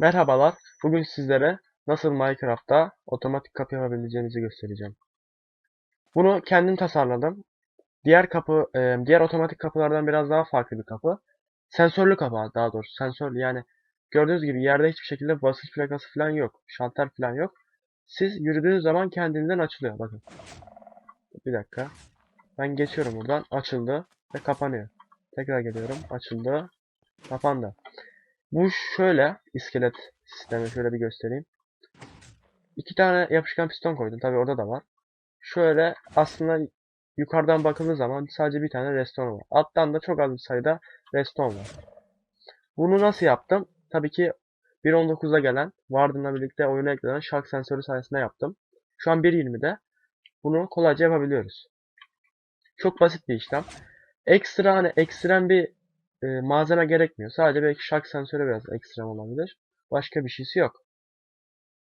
Merhabalar. Bugün sizlere nasıl Minecraft'ta otomatik kapı yapabileceğinizi göstereceğim. Bunu kendim tasarladım. Diğer kapı, e, diğer otomatik kapılardan biraz daha farklı bir kapı. Sensörlü kapı daha doğrusu. Sensörlü yani gördüğünüz gibi yerde hiçbir şekilde basınç plakası falan yok. Şalter falan yok. Siz yürüdüğünüz zaman kendinden açılıyor. Bakın. Bir dakika. Ben geçiyorum buradan. Açıldı ve kapanıyor. Tekrar geliyorum. Açıldı. Kapandı. Bu şöyle iskelet sistemi şöyle bir göstereyim. İki tane yapışkan piston koydum. Tabi orada da var. Şöyle aslında yukarıdan bakıldığı zaman sadece bir tane reston var. Alttan da çok az bir sayıda reston var. Bunu nasıl yaptım? Tabii ki 1.19'da gelen Warden'la birlikte oyuna eklenen şark sensörü sayesinde yaptım. Şu an 1.20'de bunu kolayca yapabiliyoruz. Çok basit bir işlem. Ekstra hani ekstrem bir e, malzeme gerekmiyor. Sadece belki şark sensörü biraz ekstrem olabilir. Başka bir şeysi yok.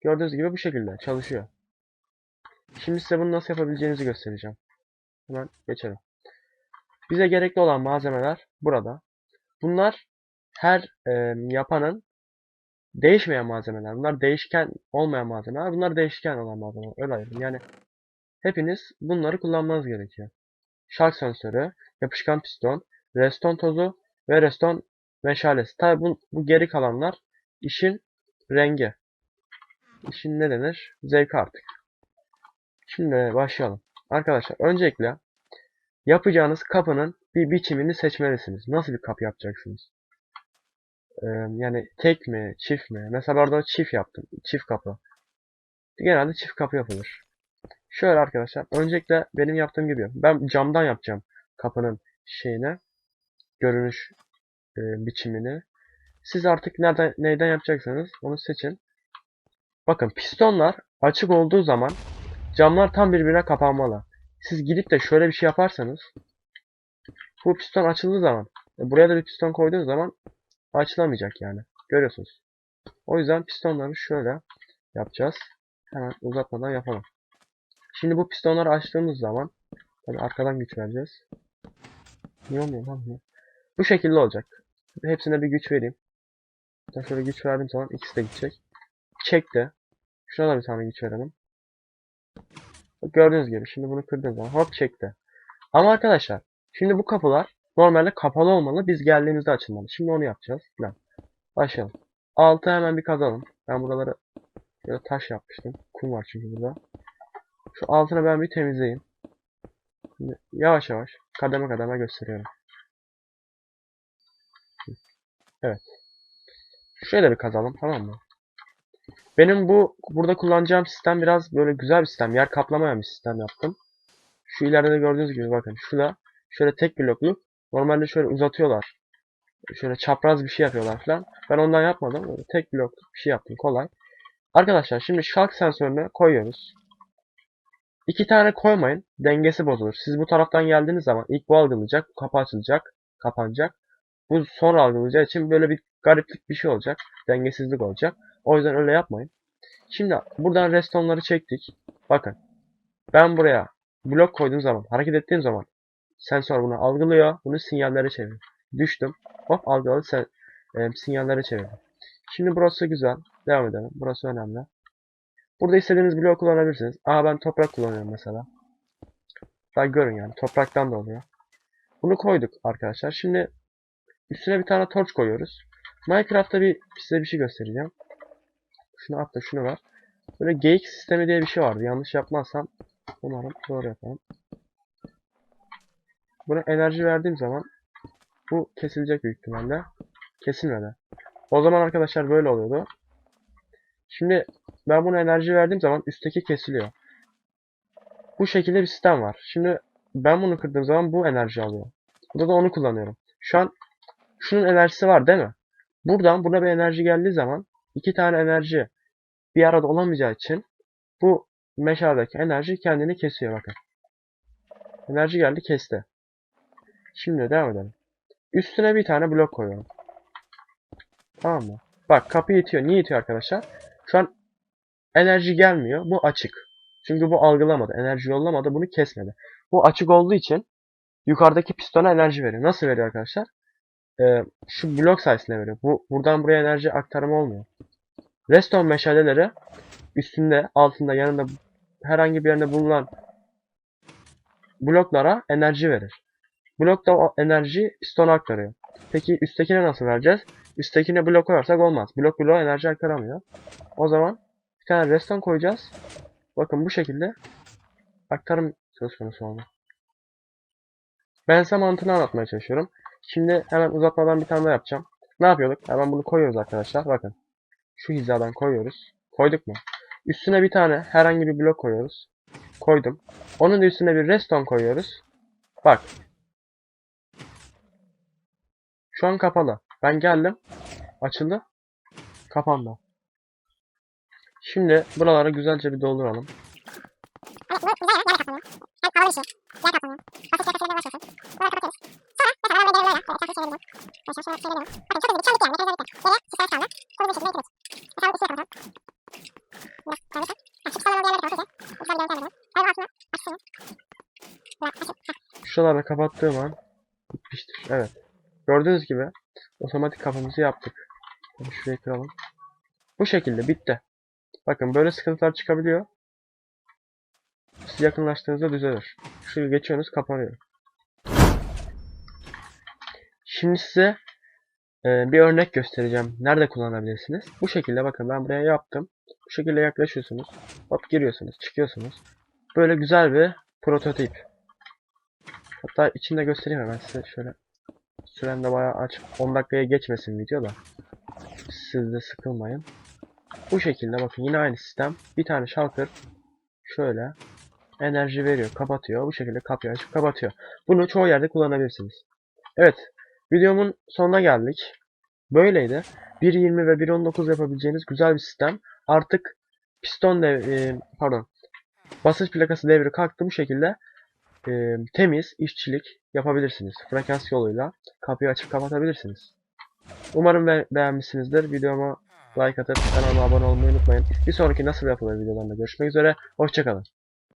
Gördüğünüz gibi bu şekilde çalışıyor. Şimdi size bunu nasıl yapabileceğinizi göstereceğim. Hemen geçelim. Bize gerekli olan malzemeler burada. Bunlar her e, yapanın değişmeyen malzemeler. Bunlar değişken olmayan malzemeler. Bunlar değişken olan malzemeler. Öyle ayırdım. Yani hepiniz bunları kullanmanız gerekiyor. Şark sensörü, yapışkan piston, reston tozu ve reston meşalesi. Tabi bu, bu geri kalanlar işin rengi. İşin ne denir? Zevki artık. Şimdi başlayalım. Arkadaşlar öncelikle yapacağınız kapının bir biçimini seçmelisiniz. Nasıl bir kapı yapacaksınız? Ee, yani tek mi, çift mi? Mesela orada çift yaptım. Çift kapı. Genelde çift kapı yapılır. Şöyle arkadaşlar. Öncelikle benim yaptığım gibi. Ben camdan yapacağım kapının şeyine. Görünüş e, biçimini. Siz artık nereden, neyden yapacaksanız onu seçin. Bakın pistonlar açık olduğu zaman camlar tam birbirine kapanmalı. Siz gidip de şöyle bir şey yaparsanız bu piston açıldığı zaman e, buraya da bir piston koyduğunuz zaman açılamayacak yani. Görüyorsunuz. O yüzden pistonları şöyle yapacağız. Hemen uzatmadan yapalım. Şimdi bu pistonları açtığımız zaman arkadan güç vereceğiz. Niye olmuyor lan bu? Bu şekilde olacak. Hepsine bir güç vereyim. Şöyle güç verdiğim zaman ikisi de gidecek. Çekti. Şuna da bir tane güç verelim. Gördüğünüz gibi şimdi bunu kırdığım zaman hop çekti. Ama arkadaşlar şimdi bu kapılar normalde kapalı olmalı. Biz geldiğimizde açılmalı. Şimdi onu yapacağız. Falan. Başlayalım. Altı hemen bir kazalım. Ben buraları şöyle taş yapmıştım. Kum var çünkü burada. Şu altını ben bir temizleyeyim. Şimdi yavaş yavaş kademe kademe gösteriyorum. Evet. Şöyle bir kazalım tamam mı? Benim bu burada kullanacağım sistem biraz böyle güzel bir sistem. Yer kaplamayan bir sistem yaptım. Şu ileride de gördüğünüz gibi bakın şurada şöyle tek blokluk. Normalde şöyle uzatıyorlar. Şöyle çapraz bir şey yapıyorlar falan. Ben ondan yapmadım. Böyle tek blokluk bir şey yaptım kolay. Arkadaşlar şimdi şark sensörünü koyuyoruz. İki tane koymayın. Dengesi bozulur. Siz bu taraftan geldiğiniz zaman ilk bu algılayacak. Bu kapı açılacak. Kapanacak. Bu sonra algılayacağı için böyle bir gariplik bir şey olacak. Dengesizlik olacak. O yüzden öyle yapmayın. Şimdi buradan restonları çektik. Bakın. Ben buraya blok koyduğum zaman, hareket ettiğim zaman sensör bunu algılıyor. Bunu sinyallere çeviriyor. Düştüm. Hop algıladı sen, e, sinyallere çevirdi. Şimdi burası güzel. Devam edelim. Burası önemli. Burada istediğiniz bloğu kullanabilirsiniz. Aa ben toprak kullanıyorum mesela. Daha görün yani. Topraktan da oluyor. Bunu koyduk arkadaşlar. Şimdi üstüne bir tane torç koyuyoruz. Minecraft'ta bir size bir şey göstereceğim. Şunu at da şunu ver. Böyle geyik sistemi diye bir şey vardı. Yanlış yapmazsam umarım doğru yaparım. Buna enerji verdiğim zaman bu kesilecek büyük ihtimalle. Kesilmedi. O zaman arkadaşlar böyle oluyordu. Şimdi ben buna enerji verdiğim zaman üstteki kesiliyor. Bu şekilde bir sistem var. Şimdi ben bunu kırdığım zaman bu enerji alıyor. Burada da onu kullanıyorum. Şu an şunun enerjisi var değil mi? Buradan buna bir enerji geldiği zaman iki tane enerji bir arada olamayacağı için bu meşaldeki enerji kendini kesiyor bakın. Enerji geldi kesti. Şimdi devam edelim. Üstüne bir tane blok koyuyorum. Tamam mı? Bak kapı yetiyor. Niye yetiyor arkadaşlar? Şu an enerji gelmiyor. Bu açık. Çünkü bu algılamadı. Enerji yollamadı. Bunu kesmedi. Bu açık olduğu için yukarıdaki pistona enerji veriyor. Nasıl veriyor arkadaşlar? Ee, şu blok sayesinde veriyor. Bu buradan buraya enerji aktarımı olmuyor. Redstone meşaleleri üstünde, altında, yanında herhangi bir yerinde bulunan bloklara enerji verir. Blok da o enerjiyi pistona aktarıyor. Peki üsttekine nasıl vereceğiz? Üsttekine blok koyarsak olmaz. Blok bloğa enerji aktaramıyor. O zaman bir tane redstone koyacağız. Bakın bu şekilde aktarım söz konusu oldu. Ben size mantığını anlatmaya çalışıyorum. Şimdi hemen uzatmadan bir tane daha yapacağım. Ne yapıyorduk? Hemen bunu koyuyoruz arkadaşlar. Bakın. Şu hizadan koyuyoruz. Koyduk mu? Üstüne bir tane herhangi bir blok koyuyoruz. Koydum. Onun üstüne bir redstone koyuyoruz. Bak. Şu an kapalı. Ben geldim. Açıldı. Kapandı. Şimdi buraları güzelce bir dolduralım. Bu güzel yer kaplanıyor. Hem havalı dışı, yer kaplanıyor. Basınç yakasıyla başlıyorsun. Buraları kapatıyoruz. Sonra mesela böyle böyle böyle böyle çarpı çevirelim. Böyle şöyle şöyle çevirelim. Bakın çok hızlı bir çabuk yani. Meteor bitti. Geriye sistem kaldı. Hızlı bir şekilde bitiriyoruz. Mesela bu üstüne kapatalım. Biraz kaybetsek. Ha, şu kısalarla diğerleri kapatırsın. Güzel bir yöntem verelim. Hayır altına açsın. Bırak açın. Ha, Şuraları kapattığım an bitmiştir. Evet. Gördüğünüz gibi otomatik kapımızı yaptık. Bunu Şurayı kıralım. Bu şekilde bitti. Bakın böyle sıkıntılar çıkabiliyor. Yakınlaştığınızda düzelir. Şurayı geçiyorsunuz kapanıyor. Şimdi size e, bir örnek göstereceğim. Nerede kullanabilirsiniz? Bu şekilde bakın ben buraya yaptım. Bu şekilde yaklaşıyorsunuz. Hop giriyorsunuz, çıkıyorsunuz. Böyle güzel bir prototip. Hatta içinde göstereyim hemen size şöyle. Süren de bayağı aç. 10 dakikaya geçmesin video da. Siz de sıkılmayın. Bu şekilde bakın yine aynı sistem. Bir tane shulker şöyle enerji veriyor, kapatıyor. Bu şekilde kapıyı açıp kapatıyor. Bunu çoğu yerde kullanabilirsiniz. Evet, videomun sonuna geldik. Böyleydi. 1.20 ve 1.19 yapabileceğiniz güzel bir sistem. Artık piston dev, e, pardon, basınç plakası devri kalktı bu şekilde e, temiz işçilik yapabilirsiniz. Frekans yoluyla kapıyı açıp kapatabilirsiniz. Umarım be- beğenmişsinizdir. Videoma like atıp kanalıma abone olmayı unutmayın. Bir sonraki nasıl yapılır videolarında görüşmek üzere. Hoşçakalın.